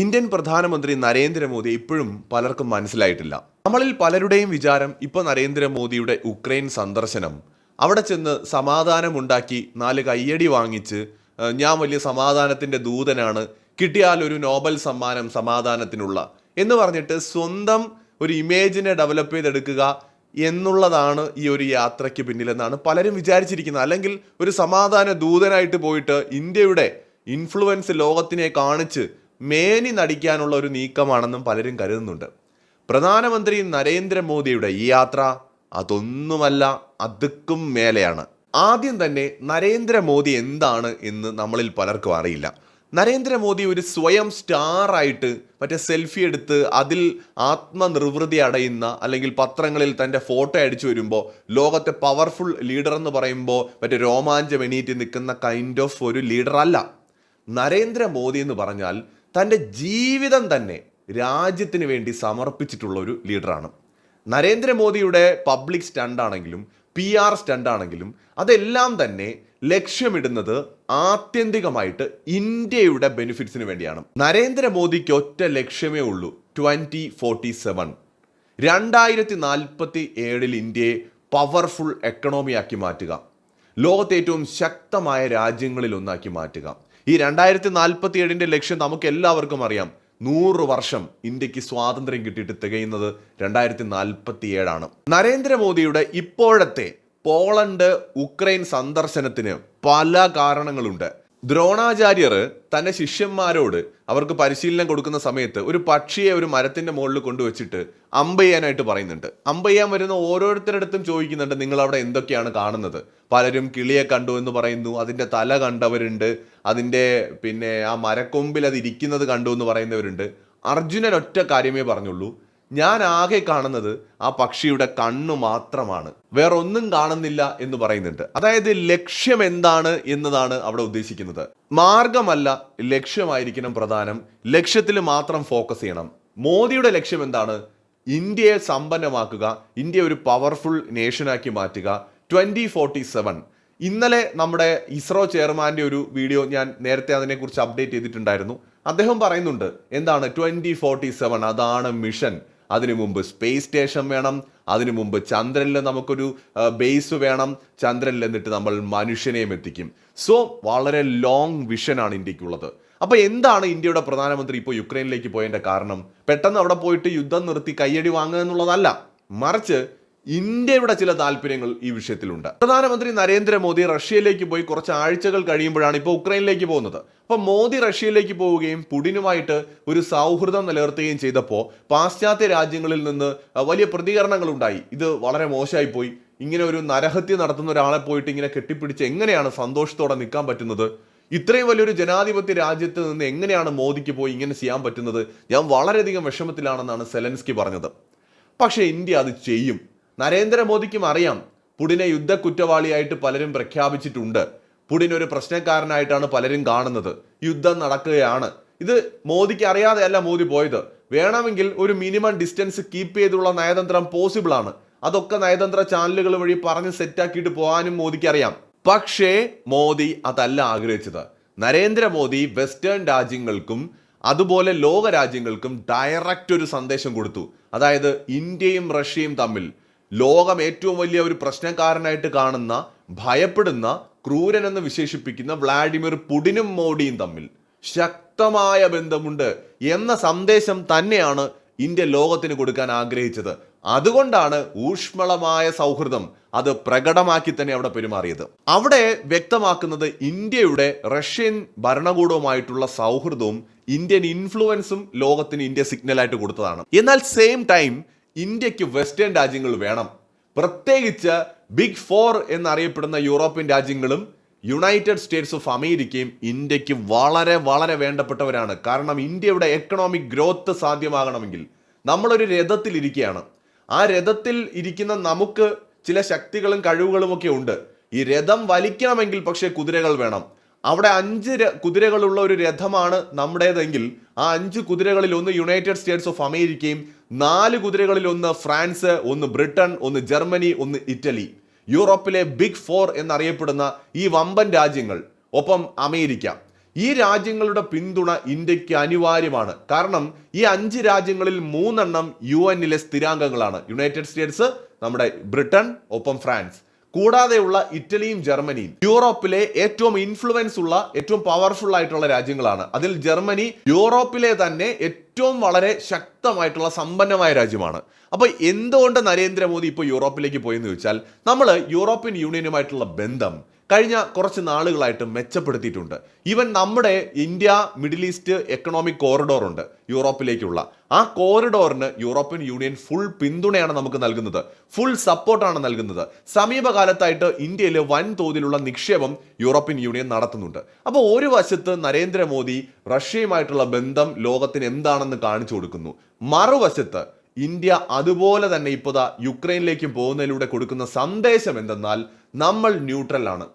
Indian പ്രധാനമന്ത്രി നരേന്ദ്രമോദി ഇപ്പോഴും പലർക്കും മനസ്സിലായിട്ടില്ല. നമ്മളിൽ പലരുടെയും വിചാരം ഇപ്പോൾ നരേന്ദ്രമോദിയുടെ ഉക്രൈൻ സന്ദർശനം. അവിടെ ചെന്ന് സമാധാനമുണ്ടാക്കി നാല് കയ്യടി വാങ്ങിച്ച് ഞാൻ വലിയ സമാധാനത്തിന്റെ ദൂതനാണ് കിട്ടിയാൽ ഒരു നോബൽ സമ്മാനം സമാധാനത്തിനുള്ള എന്ന് പറഞ്ഞിട്ട് സ്വന്തം ഒരു ഇമേജിനെ ഡെവലപ്പ് ചെയ്തെടുക്കുക എന്നുള്ളതാണ് ഈ ഒരു യാത്രയ്ക്ക് പിന്നിലെന്നാണ് പലരും വിചാരിച്ചിരിക്കുന്നത്. അല്ലെങ്കിൽ ഒരു സമാധാന ദൂതനായിട്ട് പോയിട്ട് ഇന്ത്യയുടെ ഇൻഫ്ലുവൻസ് ലോകത്തിനെ കാണിച്ച് മേനി നടിക്കാനുള്ള ഒരു നീക്കമാണെന്നും പലരും കരുതുന്നുണ്ട്. പ്രധാനമന്ത്രി നരേന്ദ്രമോദിയുടെ ഈ യാത്ര അതൊന്നുമല്ല അതുക്കും മേലെയാണ്. ആദ്യം തന്നെ നരേന്ദ്രമോദി എന്താണ് എന്ന് നമ്മളിൽ പലർക്കും അറിയില്ല. നരേന്ദ്രമോദി ഒരു സ്വയം സ്റ്റാർ ആയിട്ട് മറ്റേ സെൽഫി എടുത്ത് അതിൽ ആത്മനിർവൃതി അടയുന്ന അല്ലെങ്കിൽ പത്രങ്ങളിൽ തന്റെ ഫോട്ടോ അടിച്ചു വരുമ്പോൾ ലോകത്തെ പവർഫുൾ ലീഡർ എന്ന് പറയുമ്പോൾ മറ്റേ രോമാഞ്ചം എണീറ്റ് നിൽക്കുന്ന കൈൻഡ് ഓഫ് ഒരു ലീഡർ അല്ല നരേന്ദ്രമോദി എന്ന് പറഞ്ഞാൽ തന്റെ ജീവിതം തന്നെ രാജ്യത്തിന് വേണ്ടി സമർപ്പിച്ചിട്ടുള്ള ഒരു ലീഡറാണ്. നരേന്ദ്രമോദിയുടെ പബ്ലിക് സ്റ്റണ്ടാണെങ്കിലും പി ആർ സ്റ്റണ്ടാണെങ്കിലും അതെല്ലാം തന്നെ ലക്ഷ്യമിടുന്നത് ആത്യന്തികമായിട്ട് ഇന്ത്യയുടെ ബെനിഫിറ്റ്സിന് വേണ്ടിയാണ്. നരേന്ദ്രമോദിക്ക് ഒറ്റ ലക്ഷ്യമേ ഉള്ളൂ ട്വന്റി ഫോർട്ടി സെവൻ. രണ്ടായിരത്തി നാൽപ്പത്തി ഏഴിൽ ഇന്ത്യയെ പവർഫുൾ എക്കണോമിയാക്കി മാറ്റുക. ലോകത്തെ ഏറ്റവും ശക്തമായ രാജ്യങ്ങളിൽ ഒന്നാക്കി മാറ്റുക. ഈ രണ്ടായിരത്തി നാൽപ്പത്തി ഏഴിന്റെ ലക്ഷ്യം നമുക്ക് എല്ലാവർക്കും അറിയാം. നൂറ് വർഷം ഇന്ത്യയ്ക്ക് സ്വാതന്ത്ര്യം കിട്ടിയിട്ട് തികയുന്നത് രണ്ടായിരത്തി നാൽപ്പത്തി ഏഴാണ് നരേന്ദ്രമോദിയുടെ ഇപ്പോഴത്തെ പോളണ്ട് ഉക്രൈൻ സന്ദർശനത്തിന് പല കാരണങ്ങളുണ്ട്. ദ്രോണാചാര്യർ തന്റെ ശിഷ്യന്മാരോട് അവർക്ക് പരിശീലനം കൊടുക്കുന്ന സമയത്ത് ഒരു പക്ഷിയെ ഒരു മരത്തിന്റെ മുകളിൽ കൊണ്ടുവച്ചിട്ട് അമ്പ ചെയ്യാനായിട്ട് പറയുന്നുണ്ട്. അമ്പ ചെയ്യാൻ വരുന്ന ഓരോരുത്തരടുത്തും ചോദിക്കുന്നുണ്ട് നിങ്ങൾ അവിടെ എന്തൊക്കെയാണ് കാണുന്നത്? പലരും കിളിയെ കണ്ടു എന്ന് പറയുന്നു അതിന്റെ തല കണ്ടവരുണ്ട് അതിന്റെ പിന്നെ ആ മരക്കൊമ്പിൽ അത് ഇരിക്കുന്നത് കണ്ടു എന്ന് പറയുന്നവരുണ്ട്. അർജുനൻ ഒറ്റ കാര്യമേ പറഞ്ഞുള്ളൂ ഞാൻ ആകെ കാണുന്നത് ആ പക്ഷിയുടെ കണ്ണു മാത്രമാണ്. വേറെ ഒന്നും കാണുന്നില്ല എന്ന് പറയുന്നുണ്ട്. അതായത് ലക്ഷ്യം എന്താണ് എന്നതാണ് അവിടെ ഉദ്ദേശിക്കുന്നത്. മാർഗമല്ല ലക്ഷ്യമായിരിക്കണം പ്രധാനം. ലക്ഷ്യത്തിൽ മാത്രം ഫോക്കസ് ചെയ്യണം. മോദിയുടെ ലക്ഷ്യം എന്താണ്? ഇന്ത്യയെ സമ്പന്നമാക്കുക ഇന്ത്യ ഒരു പവർഫുൾ നേഷനാക്കി മാറ്റുക. ട്വന്റി ഫോർട്ടി സെവൻ ഇന്നലെ നമ്മുടെ ഇസ്രോ ചെയർമാന്റെ ഒരു വീഡിയോ ഞാൻ നേരത്തെ അതിനെക്കുറിച്ച് അപ്ഡേറ്റ് ചെയ്തിട്ടുണ്ടായിരുന്നു. അദ്ദേഹം പറയുന്നുണ്ട് എന്താണ് ട്വന്റി ഫോർട്ടി സെവൻ അതാണ് മിഷൻ അതിനു മുമ്പ് സ്പേസ് സ്റ്റേഷൻ വേണം അതിനു മുമ്പ് ചന്ദ്രനിൽ നമുക്കൊരു ബേസ് വേണം ചന്ദ്രനിൽ എന്നിട്ട് നമ്മൾ മനുഷ്യനെയും എത്തിക്കും. സോ വളരെ ലോങ് വിഷനാണ് ഇന്ത്യക്കുള്ളത്. അപ്പോൾ എന്താണ് ഇന്ത്യയുടെ പ്രധാനമന്ത്രി ഇപ്പോൾ യുക്രൈനിലേക്ക് പോയതിന്റെ കാരണം? പെട്ടെന്ന് അവിടെ പോയിട്ട് യുദ്ധം നിർത്തി കയ്യടി വാങ്ങുക എന്നുള്ളതല്ല. മറിച്ച് ഇന്ത്യയുടെ ചില താല്പര്യങ്ങൾ ഈ വിഷയത്തിലുണ്ട്. പ്രധാനമന്ത്രി നരേന്ദ്രമോദി റഷ്യയിലേക്ക് പോയി കുറച്ച് ആഴ്ചകൾ കഴിയുമ്പോഴാണ് ഇപ്പോൾ ഉക്രൈനിലേക്ക് പോകുന്നത്. അപ്പോൾ മോദി റഷ്യയിലേക്ക് പോവുകയും പുടിനുമായിട്ട് ഒരു സൗഹൃദം നിലനിർത്തുകയും ചെയ്തപ്പോൾ പാശ്ചാത്യ രാജ്യങ്ങളിൽ നിന്ന് വലിയ പ്രതികരണങ്ങൾ ഉണ്ടായി. ഇത് വളരെ മോശമായി പോയി. ഇങ്ങനെ ഒരു നരഹത്യ നടത്തുന്ന ഒരാളെ പോയിട്ട് ഇങ്ങനെ കെട്ടിപ്പിടിച്ച് എങ്ങനെയാണ് സന്തോഷത്തോടെ നിൽക്കാൻ പറ്റുന്നത്? ഇത്രയും വലിയൊരു ജനാധിപത്യ രാജ്യത്ത് നിന്ന് എങ്ങനെയാണ് മോദിക്ക് പോയി ഇങ്ങനെ ചെയ്യാൻ പറ്റുന്നത്? ഞാൻ വളരെയധികം വിഷമത്തിലാണെന്നാണ് സെലൻസ്കി പറഞ്ഞത്. പക്ഷേ ഇന്ത്യ അത് ചെയ്യും. നരേന്ദ്രമോദിക്കും അറിയാം പുടിനെ യുദ്ധ കുറ്റവാളിയായിട്ട് പലരും പ്രഖ്യാപിച്ചിട്ടുണ്ട്. പുടിൻ ഒരു പ്രശ്നക്കാരനായിട്ടാണ് പലരും കാണുന്നത്. യുദ്ധം നടക്കുകയാണ്. ഇത് മോദിക്ക് അറിയാതെയല്ല മോദി പോയത്. വേണമെങ്കിൽ ഒരു മിനിമം ഡിസ്റ്റൻസ് കീപ്പ് ചെയ്തുള്ള നയതന്ത്രം പോസിബിൾ ആണ് അതൊക്കെ നയതന്ത്ര ചാനലുകൾ വഴി പറഞ്ഞ് സെറ്റാക്കിയിട്ട് പോകാനും മോദിക്ക് അറിയാം. പക്ഷേ മോദി അതല്ല ആഗ്രഹിച്ചത്. നരേന്ദ്രമോദി വെസ്റ്റേൺ രാജ്യങ്ങൾക്കും അതുപോലെ ലോക രാജ്യങ്ങൾക്കും ഡയറക്റ്റ് ഒരു സന്ദേശം കൊടുത്തു. അതായത് ഇന്ത്യയും റഷ്യയും തമ്മിൽ. ലോകം ഏറ്റവും വലിയ ഒരു പ്രശ്നക്കാരനായിട്ട് കാണുന്ന ഭയപ്പെടുന്ന ക്രൂരൻ എന്ന് വിശേഷിപ്പിക്കുന്ന വ്ളാഡിമിർ പുടിനും മോഡിയും തമ്മിൽ ശക്തമായ ബന്ധമുണ്ട് എന്ന സന്ദേശം തന്നെയാണ് ഇന്ത്യ ലോകത്തിന് കൊടുക്കാൻ ആഗ്രഹിച്ചത്. അതുകൊണ്ടാണ് ഊഷ്മളമായ സൗഹൃദം അത് പ്രകടമാക്കി തന്നെ അവിടെ പെരുമാറിയത്. അവിടെ വ്യക്തമാക്കുന്നത് ഇന്ത്യയുടെ റഷ്യൻ ഭരണകൂടവുമായിട്ടുള്ള സൗഹൃദവും ഇന്ത്യൻ ഇൻഫ്ലുവൻസും ലോകത്തിന് ഇന്ത്യ സിഗ്നലായിട്ട് കൊടുത്തതാണ്. എന്നാൽ സെയിം ടൈം ഇന്ത്യയ്ക്ക് വെസ്റ്റേൺ രാജ്യങ്ങൾ വേണം. പ്രത്യേകിച്ച് ബിഗ് ഫോർ എന്നറിയപ്പെടുന്ന യൂറോപ്യൻ രാജ്യങ്ങളും യുണൈറ്റഡ് സ്റ്റേറ്റ്സ് ഓഫ് അമേരിക്കയും ഇന്ത്യയ്ക്ക് വളരെ വളരെ വേണ്ടപ്പെട്ടവരാണ്. കാരണം ഇന്ത്യയുടെ എക്കണോമിക് ഗ്രോത്ത് സാധ്യമാകണമെങ്കിൽ നമ്മളൊരു രഥത്തിൽ ഇരിക്കുകയാണ്. ആ രഥത്തിൽ ഇരിക്കുന്ന നമുക്ക് ചില ശക്തികളും കഴിവുകളും ഒക്കെ ഉണ്ട്. ഈ രഥം വലിക്കണമെങ്കിൽ പക്ഷേ കുതിരകൾ വേണം. അവിടെ അഞ്ച് കുതിരകളുള്ള ഒരു രഥമാണ് നമ്മുടേതെങ്കിൽ ആ അഞ്ച് കുതിരകളിൽ ഒന്ന് യുണൈറ്റഡ് സ്റ്റേറ്റ്സ് ഓഫ് അമേരിക്കയും നാല് കുതിരകളിൽ ഒന്ന് ഫ്രാൻസ് ഒന്ന് ബ്രിട്ടൻ ഒന്ന് ജർമ്മനി ഒന്ന് ഇറ്റലി. യൂറോപ്പിലെ ബിഗ് ഫോർ എന്നറിയപ്പെടുന്ന ഈ വമ്പൻ രാജ്യങ്ങൾ ഒപ്പം അമേരിക്ക. ഈ രാജ്യങ്ങളുടെ പിന്തുണ ഇന്ത്യയ്ക്ക് അനിവാര്യമാണ്. കാരണം ഈ അഞ്ച് രാജ്യങ്ങളിൽ മൂന്നെണ്ണം യു എന്നിലെ സ്ഥിരാംഗങ്ങളാണ്. യുണൈറ്റഡ് സ്റ്റേറ്റ്സ് നമ്മുടെ ബ്രിട്ടൻ ഒപ്പം ഫ്രാൻസ്. കൂടാതെയുള്ള ഇറ്റലിയും ജർമ്മനിയും യൂറോപ്പിലെ ഏറ്റവും ഇൻഫ്ലുവൻസ് ഉള്ള ഏറ്റവും പവർഫുൾ ആയിട്ടുള്ള രാജ്യങ്ങളാണ്. അതിൽ ജർമ്മനി യൂറോപ്പിലെ തന്നെ ഏറ്റവും വളരെ ശക്തമായിട്ടുള്ള സമ്പന്നമായ രാജ്യമാണ്. അപ്പൊ എന്തുകൊണ്ട് നരേന്ദ്രമോദി ഇപ്പോൾ യൂറോപ്പിലേക്ക് പോയെന്ന് ചോദിച്ചാൽ നമ്മൾ യൂറോപ്യൻ യൂണിയനുമായിട്ടുള്ള ബന്ധം കഴിഞ്ഞ കുറച്ച് നാളുകളായിട്ട് മെച്ചപ്പെടുത്തിയിട്ടുണ്ട്. ഈവൻ നമ്മുടെ India middle east economic corridor ഉണ്ട് യൂറോപ്പിലേക്കുള്ള. ആ കോറിഡോറിന് യൂറോപ്യൻ യൂണിയൻ ഫുൾ പിന്തുണയാണ് നമുക്ക് നൽകുന്നത്. ഫുൾ സപ്പോർട്ടാണ് നൽകുന്നത്. സമീപകാലത്തായിട്ട് ഇന്ത്യയിൽ വൻതോതിലുള്ള നിക്ഷേപം യൂറോപ്യൻ യൂണിയൻ നടത്തുന്നുണ്ട്. അപ്പോൾ ഒരു വശത്ത് നരേന്ദ്രമോദി റഷ്യയുമായിട്ടുള്ള ബന്ധം ലോകത്തിന് എന്താണെന്ന് കാണിച്ചു കൊടുക്കുന്നു. മറുവശത്ത് ഇന്ത്യ അതുപോലെ തന്നെ ഇപ്പോൾ യുക്രൈനിലേക്ക് പോകുന്നതിലൂടെ കൊടുക്കുന്ന സന്ദേശം എന്തെന്നാൽ നമ്മൾ ന്യൂട്രൽ ആണ്.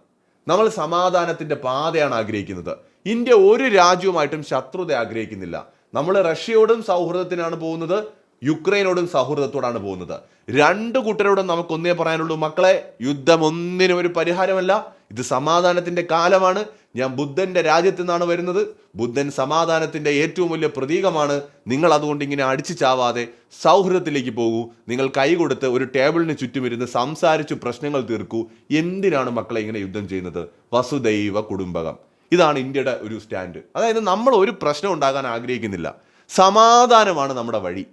നമ്മൾ സമാധാനത്തിന്റെ പാതയാണ് ആഗ്രഹിക്കുന്നത്. ഇന്ത്യ ഒരു രാജ്യവുമായിട്ടും ശത്രുത ആഗ്രഹിക്കുന്നില്ല. നമ്മൾ റഷ്യയോടും സൗഹൃദത്തിനാണ് പോകുന്നത് യുക്രൈനോടും സൗഹൃദത്തോടാണ് പോകുന്നത്. രണ്ട് കൂട്ടരോടും നമുക്കൊന്നേ പറയാനുള്ളൂ മക്കളെ യുദ്ധം ഒന്നിനും ഒരു പരിഹാരമല്ല. ഇത് സമാധാനത്തിന്റെ കാലമാണ്. ഞാൻ ബുദ്ധന്റെ രാജ്യത്ത് നിന്നാണ് വരുന്നത്. ബുദ്ധൻ സമാധാനത്തിന്റെ ഏറ്റവും വലിയ പ്രതീകമാണ്. നിങ്ങൾ അതുകൊണ്ട് ഇങ്ങനെ അടിച്ചു ചാവാതെ സൗഹൃദത്തിലേക്ക് പോകൂ. നിങ്ങൾ കൈകൊടുത്ത് ഒരു ടേബിളിന് ചുറ്റും ഇരുന്ന് സംസാരിച്ചു പ്രശ്നങ്ങൾ തീർക്കൂ. എന്തിനാണ് മക്കളെ ഇങ്ങനെ യുദ്ധം ചെയ്യുന്നത്? വസുദൈവ കുടുംബകം. ഇതാണ് ഇന്ത്യയുടെ ഒരു സ്റ്റാൻഡ്. അതായത് നമ്മൾ ഒരു പ്രശ്നം ഉണ്ടാകാൻ ആഗ്രഹിക്കുന്നില്ല. സമാധാനമാണ് നമ്മുടെ വഴി.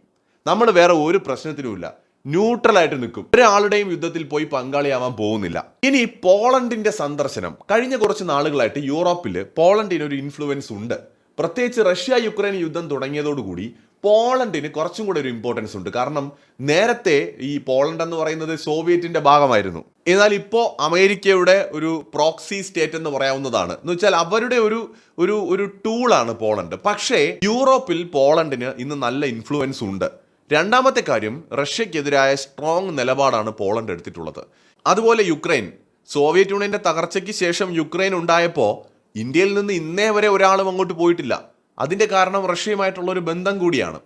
നമ്മൾ വേറെ ഒരു പ്രശ്നത്തിനുമില്ല. ന്യൂട്രൽ ആയിട്ട് നിൽക്കും. ഒരാളുടെയും യുദ്ധത്തിൽ പോയി പങ്കാളിയാവാൻ പോകുന്നില്ല. ഇനി പോളണ്ടിന്റെ സന്ദർശനം. കഴിഞ്ഞ കുറച്ച് നാളുകളായിട്ട് യൂറോപ്പിൽ പോളണ്ടിന് ഒരു ഇൻഫ്ലുവൻസ് ഉണ്ട്. പ്രത്യേകിച്ച് റഷ്യ യുക്രൈൻ യുദ്ധം തുടങ്ങിയതോടുകൂടി പോളണ്ടിന് കുറച്ചും കൂടെ ഒരു ഇമ്പോർട്ടൻസ് ഉണ്ട്. കാരണം നേരത്തെ ഈ പോളണ്ട് എന്ന് പറയുന്നത് സോവിയറ്റിന്റെ ഭാഗമായിരുന്നു. എന്നാൽ ഇപ്പോൾ അമേരിക്കയുടെ ഒരു പ്രോക്സി സ്റ്റേറ്റ് എന്ന് പറയാവുന്നതാണ്. എന്ന് വെച്ചാൽ അവരുടെ ഒരു ഒരു ഒരു ടൂളാണ് പോളണ്ട്. പക്ഷേ യൂറോപ്പിൽ പോളണ്ടിന് ഇന്ന് നല്ല ഇൻഫ്ലുവൻസ് ഉണ്ട്. രണ്ടാമത്തെ കാര്യം റഷ്യക്കെതിരായ സ്ട്രോങ് നിലപാടാണ് പോളണ്ട് എടുത്തിട്ടുള്ളത്. അതുപോലെ യുക്രൈൻ സോവിയറ്റ് യൂണിയന്റെ തകർച്ചയ്ക്ക് ശേഷം യുക്രൈൻ ഉണ്ടായപ്പോൾ ഇന്ത്യയിൽ നിന്ന് ഇന്നേ വരെ ഒരാളും അങ്ങോട്ട് പോയിട്ടില്ല. അതിന്റെ കാരണം റഷ്യയുമായിട്ടുള്ള ഒരു ബന്ധം കൂടിയാണ്.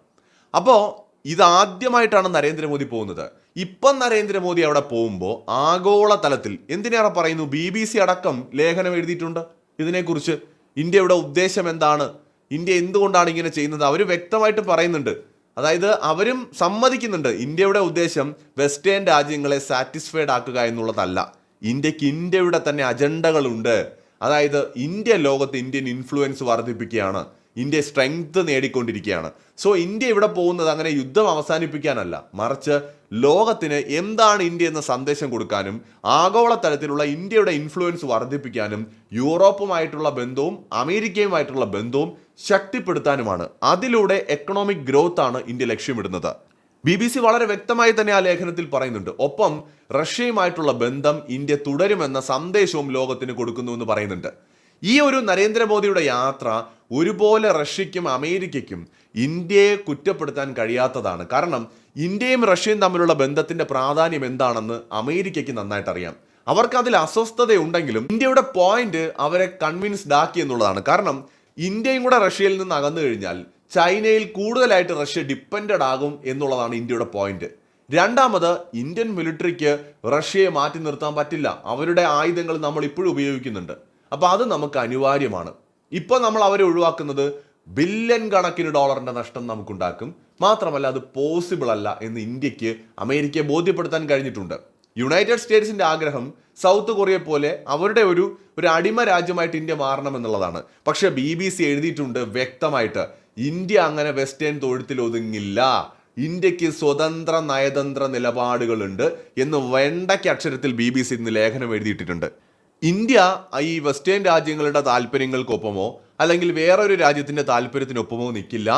അപ്പോൾ ഇതാദ്യമായിട്ടാണ് നരേന്ദ്രമോദി പോകുന്നത്. ഇപ്പം നരേന്ദ്രമോദി അവിടെ പോകുമ്പോൾ ആഗോള തലത്തിൽ എന്തിനേറെ പറയുന്നു? ബി ബി സി അടക്കം ലേഖനം എഴുതിയിട്ടുണ്ട് ഇതിനെക്കുറിച്ച്. ഇന്ത്യയുടെ ഉദ്ദേശം എന്താണ്? ഇന്ത്യ എന്തുകൊണ്ടാണ് ഇങ്ങനെ ചെയ്യുന്നത്? അവർ വ്യക്തമായിട്ട് പറയുന്നുണ്ട്. അതായത് അവരും സമ്മതിക്കുന്നുണ്ട്. ഇന്ത്യയുടെ ഉദ്ദേശം വെസ്റ്റേൺ രാജ്യങ്ങളെ സാറ്റിസ്ഫൈഡ് ആക്കുക എന്നുള്ളതല്ല. ഇന്ത്യയ്ക്ക് ഇന്ത്യയുടെ തന്നെ അജണ്ടകളുണ്ട്. അതായത് ഇന്ത്യ ലോകത്ത് ഇന്ത്യൻ ഇൻഫ്ലുവൻസ് വർദ്ധിപ്പിക്കുകയാണ്. ഇന്ത്യ സ്ട്രെങ്ത് നേടിക്കൊണ്ടിരിക്കുകയാണ്. സോ ഇന്ത്യ ഇവിടെ പോകുന്നത് അങ്ങനെ യുദ്ധം അവസാനിപ്പിക്കാനല്ല. മറിച്ച് ലോകത്തിന് എന്താണ് ഇന്ത്യ എന്ന സന്ദേശം കൊടുക്കാനും ആഗോള തലത്തിലുള്ള ഇന്ത്യയുടെ ഇൻഫ്ലുവൻസ് വർദ്ധിപ്പിക്കാനും യൂറോപ്പുമായിട്ടുള്ള ബന്ധവും അമേരിക്കയുമായിട്ടുള്ള ബന്ധവും ശക്തിപ്പെടുത്താനുമാണ്. അതിലൂടെ എക്കണോമിക് ഗ്രോത്ത് ആണ് ഇന്ത്യ ലക്ഷ്യമിടുന്നത്. ബി ബി സി വളരെ വ്യക്തമായി തന്നെ ആ ലേഖനത്തിൽ പറയുന്നുണ്ട്. ഒപ്പം റഷ്യയുമായിട്ടുള്ള ബന്ധം ഇന്ത്യ തുടരുമെന്ന സന്ദേശവും ലോകത്തിന് കൊടുക്കുന്നു എന്ന് പറയുന്നുണ്ട്. ഈ ഒരു നരേന്ദ്രമോദിയുടെ യാത്ര ഒരുപോലെ റഷ്യയ്ക്കും അമേരിക്കയ്ക്കും ഇന്ത്യയെ കുറ്റപ്പെടുത്താൻ കഴിയാത്തതാണ്. കാരണം ഇന്ത്യയും റഷ്യയും തമ്മിലുള്ള ബന്ധത്തിന്റെ പ്രാധാന്യം എന്താണെന്ന് അമേരിക്കയ്ക്ക് നന്നായിട്ട് അറിയാം. അവർക്ക് അതിൽ അസ്വസ്ഥതയുണ്ടെങ്കിലും ഇന്ത്യയുടെ പോയിന്റ് അവരെ കൺവിൻസ്ഡ് ആക്കി എന്നുള്ളതാണ്. കാരണം ഇന്ത്യയും കൂടെ റഷ്യയിൽ നിന്ന് അകന്നു കഴിഞ്ഞാൽ ചൈനയിൽ കൂടുതലായിട്ട് റഷ്യ ഡിപ്പെൻഡഡ് ആകും എന്നുള്ളതാണ് ഇന്ത്യയുടെ പോയിന്റ് രണ്ടാമത് ഇന്ത്യൻ മിലിറ്ററിക്ക് റഷ്യയെ മാറ്റി നിർത്താൻ പറ്റില്ല. അവരുടെ ആയുധങ്ങൾ നമ്മൾ ഇപ്പോഴും ഉപയോഗിക്കുന്നുണ്ട്. അപ്പോൾ അത് നമുക്ക് അനിവാര്യമാണ്. ഇപ്പോൾ നമ്മൾ അവരെ ഒഴിവാക്കുന്നത് ബില്യൺ കണക്കിന് ഡോളറിന്റെ നഷ്ടം നമുക്കുണ്ടാക്കും. മാത്രമല്ല അത് പോസിബിൾ അല്ല എന്ന് ഇന്ത്യയ്ക്ക് അമേരിക്കയെ ബോധ്യപ്പെടുത്താൻ കഴിഞ്ഞിട്ടുണ്ട്. യുണൈറ്റഡ് സ്റ്റേറ്റ്സിന്റെ ആഗ്രഹം സൗത്ത് കൊറിയ പോലെ അവരുടെ ഒരു ഒരു അടിമ രാജ്യമായിട്ട് ഇന്ത്യ മാറണം എന്നുള്ളതാണ്. പക്ഷേ ബി ബി സി എഴുതിയിട്ടുണ്ട് വ്യക്തമായിട്ട് ഇന്ത്യ അങ്ങനെ വെസ്റ്റേൺ തൊഴുത്തിൽ ഒതുങ്ങില്ല. ഇന്ത്യയ്ക്ക് സ്വതന്ത്ര നയതന്ത്ര നിലപാടുകളുണ്ട് എന്ന് വെണ്ടയ്ക്ക് അക്ഷരത്തിൽ ബി ബി സി ഇന്ന് ലേഖനം എഴുതിയിട്ടിട്ടുണ്ട്. ഇന്ത്യ ഈ വെസ്റ്റേൺ രാജ്യങ്ങളുടെ താല്പര്യങ്ങൾക്കൊപ്പമോ അല്ലെങ്കിൽ വേറൊരു രാജ്യത്തിന്റെ താല്പര്യത്തിനൊപ്പമോ നിൽക്കില്ല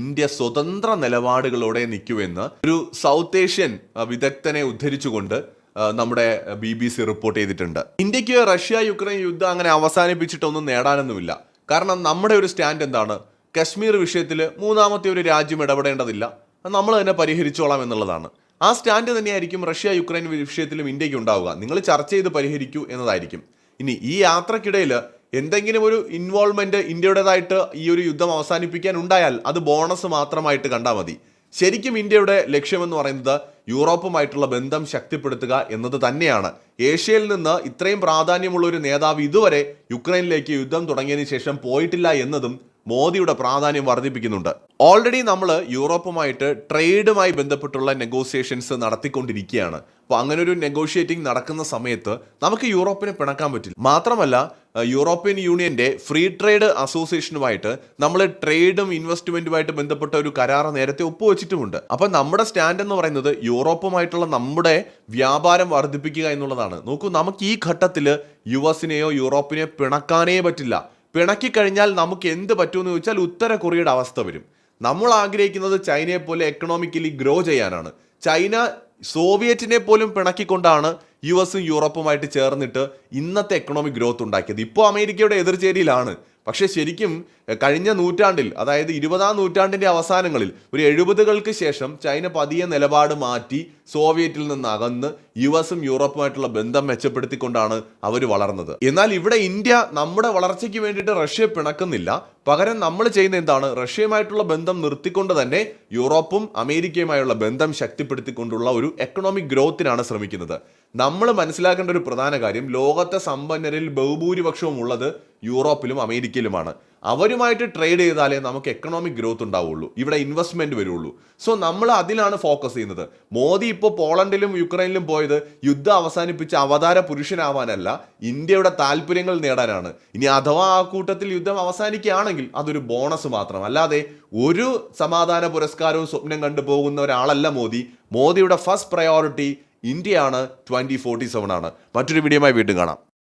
ഇന്ത്യ സ്വതന്ത്ര നിലപാടുകളോടെ നിൽക്കുമെന്ന് ഒരു സൗത്ത് ഏഷ്യൻ വിദഗ്ധനെ ഉദ്ധരിച്ചുകൊണ്ട് നമ്മുടെ ബി ബി സി റിപ്പോർട്ട് ചെയ്തിട്ടുണ്ട്. ഇന്ത്യയ്ക്ക് റഷ്യ യുക്രൈൻ യുദ്ധം അങ്ങനെ അവസാനിപ്പിച്ചിട്ടൊന്നും നേടാനൊന്നുമില്ല. കാരണം നമ്മുടെ ഒരു സ്റ്റാൻഡ് എന്താണ്? കശ്മീർ വിഷയത്തിൽ മൂന്നാമത്തെ ഒരു രാജ്യം ഇടപെടേണ്ടതില്ല. നമ്മൾ തന്നെ പരിഹരിച്ചോളാം എന്നുള്ളതാണ്. ആ സ്റ്റാൻഡ് തന്നെയായിരിക്കും റഷ്യ യുക്രൈൻ വിഷയത്തിലും ഇന്ത്യയ്ക്ക് ഉണ്ടാവുക. നിങ്ങൾ ചർച്ച ചെയ്ത് പരിഹരിക്കൂ എന്നതായിരിക്കും. ഇനി ഈ യാത്രക്കിടയിൽ എന്തെങ്കിലും ഒരു ഇൻവോൾവ്മെന്റ് ഇന്ത്യയുടേതായിട്ട് ഈ ഒരു യുദ്ധം അവസാനിപ്പിക്കാൻ ഉണ്ടായാൽ അത് ബോണസ് മാത്രമായിട്ട് കണ്ടാൽ മതി. ശരിക്കും ഇന്ത്യയുടെ ലക്ഷ്യമെന്ന് പറയുന്നത് യൂറോപ്പുമായിട്ടുള്ള ബന്ധം ശക്തിപ്പെടുത്തുക എന്നത് തന്നെയാണ്. ഏഷ്യയിൽ നിന്ന് ഇത്രയും പ്രാധാന്യമുള്ള ഒരു നേതാവ് ഇതുവരെ യുക്രൈനിലേക്ക് യുദ്ധം തുടങ്ങിയതിന് ശേഷം പോയിട്ടില്ല എന്നതും മോദിയുടെ പ്രാധാന്യം വർദ്ധിപ്പിക്കുന്നുണ്ട്. ഓൾറെഡി നമ്മൾ യൂറോപ്പുമായിട്ട് ട്രേഡുമായി ബന്ധപ്പെട്ടുള്ള നെഗോസിയേഷൻസ് നടത്തിക്കൊണ്ടിരിക്കുകയാണ്. അപ്പോൾ അങ്ങനെ ഒരു നെഗോഷിയേറ്റിംഗ് നടക്കുന്ന സമയത്ത് നമുക്ക് യൂറോപ്പിനെ പിണക്കാൻ പറ്റില്ല. മാത്രമല്ല യൂറോപ്യൻ യൂണിയന്റെ ഫ്രീ ട്രേഡ് അസോസിയേഷനുമായിട്ട് നമ്മൾ ട്രേഡും ഇൻവെസ്റ്റ്മെന്റുമായിട്ട് ബന്ധപ്പെട്ട ഒരു കരാർ നേരത്തെ ഒപ്പുവെച്ചിട്ടുമുണ്ട്. അപ്പം നമ്മുടെ സ്റ്റാൻഡ് എന്ന് പറയുന്നത് യൂറോപ്പുമായിട്ടുള്ള നമ്മുടെ വ്യാപാരം വർദ്ധിപ്പിക്കുക എന്നുള്ളതാണ്. നോക്കൂ നമുക്ക് ഈ ഘട്ടത്തിൽ യു എസിനെയോ യൂറോപ്പിനെയോ പിണക്കാനേ പറ്റില്ല. പിണക്കി കഴിഞ്ഞാൽ നമുക്ക് എന്ത് പറ്റുമെന്ന് ചോദിച്ചാൽ ഉത്തര കൊറിയയുടെ അവസ്ഥ വരും. നമ്മൾ ആഗ്രഹിക്കുന്നത് ചൈനയെ പോലെ എക്കണോമിക്കലി ഗ്രോ ചെയ്യാനാണ്. ചൈന സോവിയറ്റിനെ പോലും പിണക്കിക്കൊണ്ടാണ് യു എസും യൂറോപ്പുമായിട്ട് ചേർന്നിട്ട് ഇന്നത്തെ എക്കണോമിക് ഗ്രോത്ത് ഉണ്ടാക്കിയത്. ഇപ്പോൾ അമേരിക്കയുടെ എതിർചേരിയിലാണ്. പക്ഷേ ശരിക്കും കഴിഞ്ഞ നൂറ്റാണ്ടിൽ അതായത് ഇരുപതാം നൂറ്റാണ്ടിന്റെ അവസാനങ്ങളിൽ ഒരു എഴുപതുകൾക്ക് ശേഷം ചൈന പതിയെ നിലപാട് മാറ്റി സോവിയറ്റിൽ നിന്ന് അകന്ന് യു എസും യൂറോപ്പുമായിട്ടുള്ള ബന്ധം മെച്ചപ്പെടുത്തിക്കൊണ്ടാണ് അവർ വളർന്നത്. എന്നാൽ ഇവിടെ ഇന്ത്യ നമ്മുടെ വളർച്ചയ്ക്ക് വേണ്ടിയിട്ട് റഷ്യ പിണക്കുന്നില്ല. പകരം നമ്മൾ ചെയ്യുന്ന എന്താണ്? റഷ്യയുമായിട്ടുള്ള ബന്ധം നിർത്തിക്കൊണ്ട് തന്നെ യൂറോപ്പും അമേരിക്കയുമായുള്ള ബന്ധം ശക്തിപ്പെടുത്തിക്കൊണ്ടുള്ള ഒരു എക്കണോമിക് ഗ്രോത്തിനാണ് ശ്രമിക്കുന്നത്. നമ്മൾ മനസ്സിലാക്കേണ്ട ഒരു പ്രധാന കാര്യം ലോകത്തെ സമ്പന്നരിൽ ബഹുഭൂരിപക്ഷവും ഉള്ളത് യൂറോപ്പിലും അമേരിക്കയിലുമാണ്. അവരുമായിട്ട് ട്രേഡ് ചെയ്താലേ നമുക്ക് എക്കണോമിക് ഗ്രോത്ത് ഉണ്ടാവുള്ളൂ. ഇവിടെ ഇൻവെസ്റ്റ്മെന്റ് വരുള്ളൂ. സോ നമ്മൾ അതിലാണ് ഫോക്കസ് ചെയ്യുന്നത്. മോദി ഇപ്പോൾ പോളണ്ടിലും യുക്രൈനിലും പോയത് യുദ്ധം അവസാനിപ്പിച്ച് അവതാര പുരുഷനാവാനല്ല ഇന്ത്യയുടെ താല്പര്യങ്ങൾ നേടാനാണ്. ഇനി അഥവാ ആ കൂട്ടത്തിൽ യുദ്ധം അവസാനിക്കുകയാണെങ്കിൽ അതൊരു ബോണസ് മാത്രം. അല്ലാതെ ഒരു സമാധാന പുരസ്കാരവും സ്വപ്നം കണ്ടു പോകുന്ന ഒരാളല്ല മോദി. മോദിയുടെ ഫസ്റ്റ് പ്രയോറിറ്റി ഇന്ത്യയാണ് ട്വന്റി ഫോർട്ടി സെവൻ ആണ്. മറ്റൊരു വീഡിയോയുമായി വീണ്ടും കാണാം.